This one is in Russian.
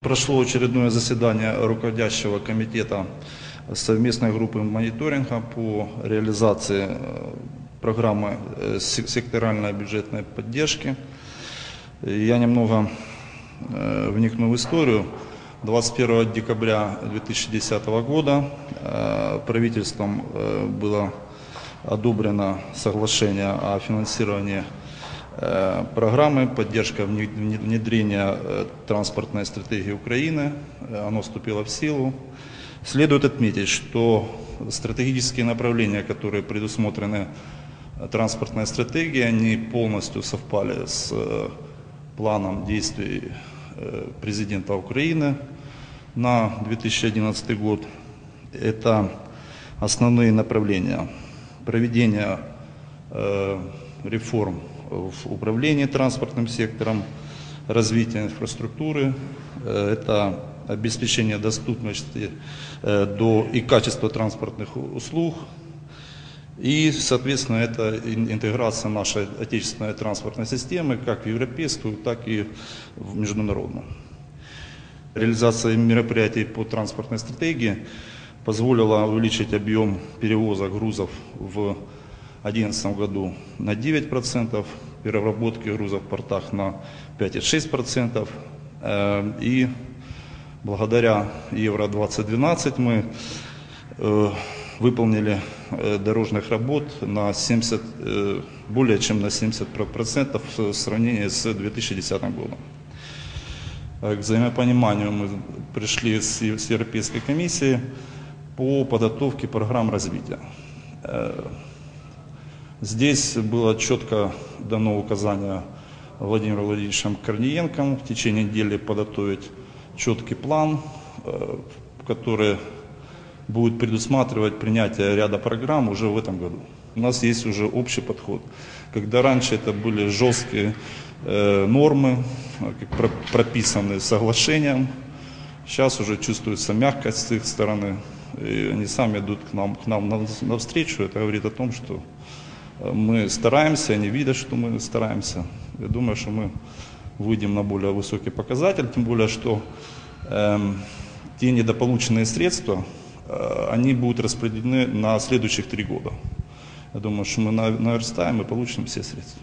Прошло очередное заседание руководящего комитета совместной группы мониторинга по реализации э, программы э, сек- секторальной бюджетной поддержки. Я немного э, вникну в историю. 21 декабря 2010 года правительством было одобрено соглашение о финансировании программы поддержка вне- вне- внедрения транспортной стратегии Украины. Оно вступило в силу. Следует отметить, что стратегические направления, которые предусмотрены э, транспортной стратегией, они полностью совпали с э, планом действий э, президента Украины на 2011 год. Это основные направления проведения реформ в управлении транспортным сектором, развития инфраструктуры, э, это обеспечение доступности э, до и качества транспортных услуг, и, соответственно, это ин- интеграция нашей отечественной транспортной системы, как в европейскую, так и в международную. Реализация мероприятий по транспортной стратегии позволила увеличить объем перевоза грузов в 2011 году на 9%, переработки грузов в портах на 5,6%. Э, И благодаря Евро-2012 мы э, выполнили э, дорожных работ на 70, э, более чем на 70% в сравнении с 2010 годом. К взаимопониманию мы пришли с с Европейской комиссией по подготовке программ развития. Здесь было четко дано указание Владимиром Владимировичем Корниенко в течение недели подготовить четкий план, э, который будет предусматривать принятие ряда программ уже в этом году. У нас есть уже общий подход. Когда раньше это были жесткие э, нормы, э, прописанные соглашением, сейчас уже чувствуется мягкость с их стороны, и они сами идут к нам, к нам на- навстречу. Это говорит о том, что мы стараемся, они видят, что мы стараемся. Я думаю, что мы выйдем на более высокий показатель, тем более, что эм, те недополученные средства, э, они будут распределены на следующих три года. Я думаю, что мы на- наверстаем и получим все средства.